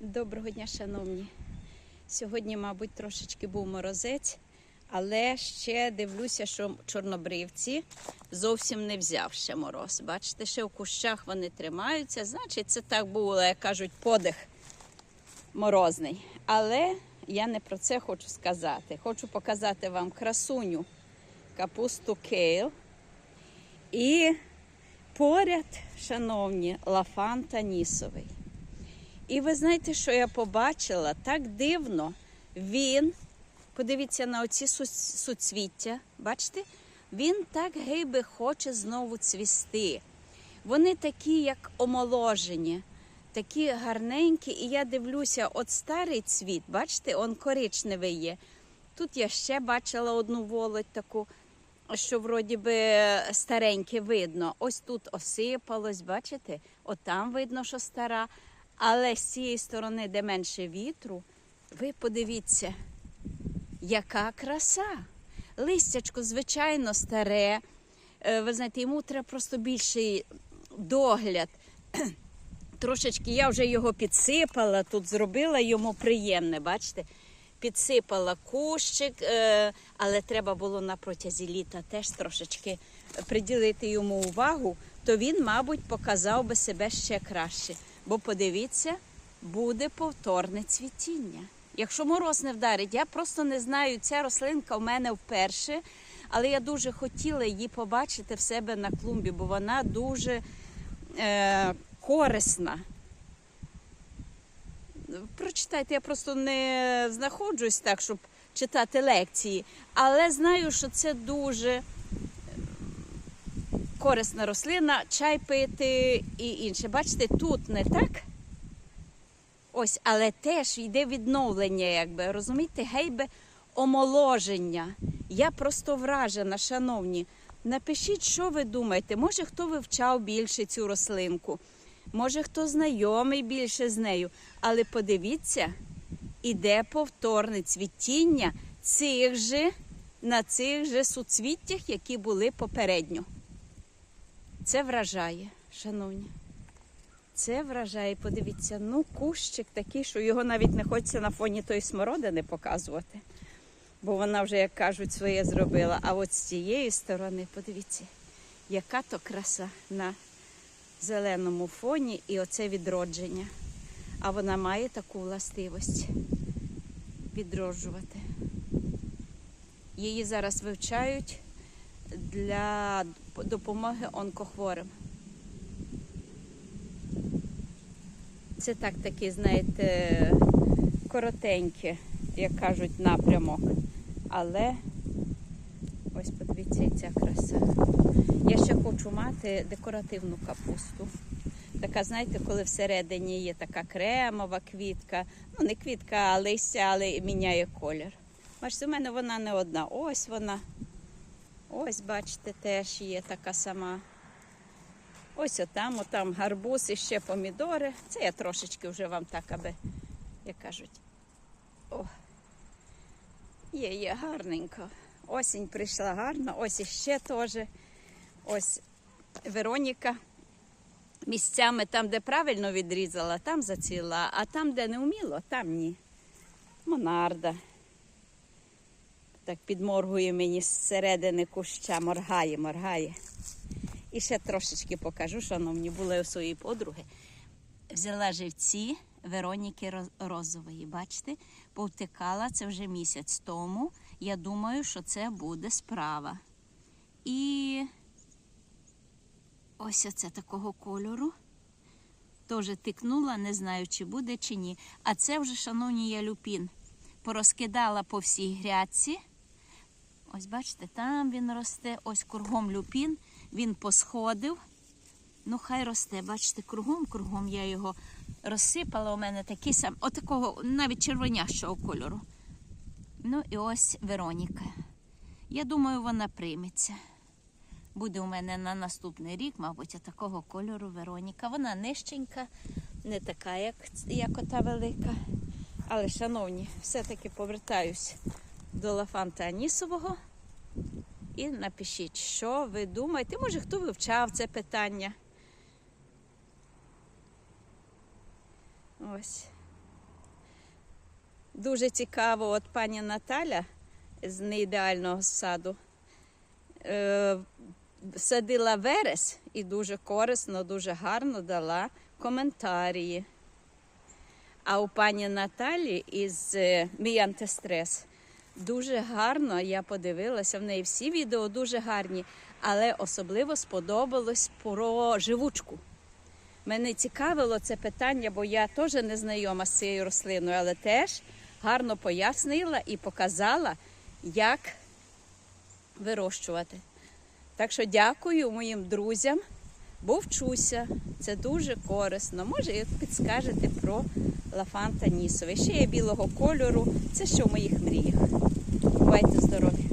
Доброго дня, шановні. Сьогодні, мабуть, трошечки був морозець, але ще дивлюся, що чорнобривці зовсім не взяв ще мороз. Бачите, ще в кущах вони тримаються. Значить, це так було, як кажуть, подих морозний. Але я не про це хочу сказати. Хочу показати вам красуню капусту кейл. І поряд, шановні, лафан танісовий. І ви знаєте, що я побачила? Так дивно. Він, подивіться на оці суцвіття, бачите? Він так гейби хоче знову цвісти. Вони такі, як омоложені, такі гарненькі. І я дивлюся, от старий цвіт, бачите, он коричневий є. Тут я ще бачила одну волоть таку, що вроді би стареньке видно. Ось тут осипалось, бачите? От там видно, що стара. Але з цієї сторони, де менше вітру, ви подивіться, яка краса. Листячко, звичайно, старе. Е, Ви знаєте, йому треба просто більший догляд. Трошечки я вже його підсипала, тут зробила йому приємне, бачите? Підсипала кущик, е, але треба було на протязі літа теж трошечки приділити йому увагу, то він, мабуть, показав би себе ще краще. Бо подивіться, буде повторне цвітіння. Якщо мороз не вдарить, я просто не знаю, ця рослинка в мене вперше, але я дуже хотіла її побачити в себе на клумбі, бо вона дуже е, корисна. Прочитайте, я просто не знаходжусь так, щоб читати лекції, але знаю, що це дуже корисна рослина, чай пити і інше. Бачите, тут не так. Ось, але теж йде відновлення, якби розумієте, гейбе омоложення. Я просто вражена, шановні. Напишіть, що ви думаєте. Може, хто вивчав більше цю рослинку, може, хто знайомий більше з нею. Але подивіться, іде повторне цвітіння цих же на цих же суцвіттях, які були попередньо. Це вражає, шановні. Це вражає, подивіться, ну кущик такий, що його навіть не хочеться на фоні тої смородини показувати. Бо вона вже, як кажуть, своє зробила. А от з цієї сторони, подивіться, яка то краса на зеленому фоні і оце відродження. А вона має таку властивість відроджувати. Її зараз вивчають для допомоги онкохворим. Це так такий, знаєте, коротенький, як кажуть, напрямок. Але ось подивіться, і ця краса. Я ще хочу мати декоративну капусту. Така, знаєте, коли всередині є така кремова квітка. Ну, не квітка, а листя, але міняє колір. Бачите, у мене вона не одна. Ось вона. Ось, бачите, теж є така сама. Ось отам, отам гарбуз і ще помідори. Це я трошечки вже вам так, аби, як кажуть. О, є, є гарненько. Осінь прийшла гарно, ось іще теж. Ось Вероніка. Місцями там, де правильно відрізала, там заціла, а там, де не вміло, там ні. Монарда. Так підморгує мені зсередини куща, моргає, моргає. І ще трошечки покажу, шановні, були у своїй подруги. Взяла живці Вероніки Розової. Бачите, повтикала це вже місяць тому. Я думаю, що це буде справа. І ось оце такого кольору. Теж тикнула, не знаю, чи буде, чи ні. А це вже, шановні, я люпін. Порозкидала по всій грядці. Ось бачите, там він росте, ось кругом люпін, він посходив. Ну, хай росте, бачите, кругом, кругом я його розсипала. У мене такий сам, отакого навіть червонящого кольору. Ну і ось Вероніка. Я думаю, вона прийметься. Буде у мене на наступний рік, мабуть, такого кольору Вероніка. Вона нижченька, не така, як, як ота велика. Але, шановні, все-таки повертаюсь до Лафанта Анісового. І напишіть, що ви думаєте. Може, хто вивчав це питання. Ось. Дуже цікаво, от пані Наталя з неідеального саду е, садила верес і дуже корисно, дуже гарно дала коментарі. А у пані Наталі із е, Мій антистрес дуже гарно, я подивилася, в неї всі відео дуже гарні, але особливо сподобалось про живучку. Мене цікавило це питання, бо я теж не знайома з цією рослиною, але теж гарно пояснила і показала, як вирощувати. Так що дякую моїм друзям, бо вчуся. Це дуже корисно. Може, підскажете про лафанта нісовий. Ще є білого кольору. Це що в моїх мріях. Бувайте здорові!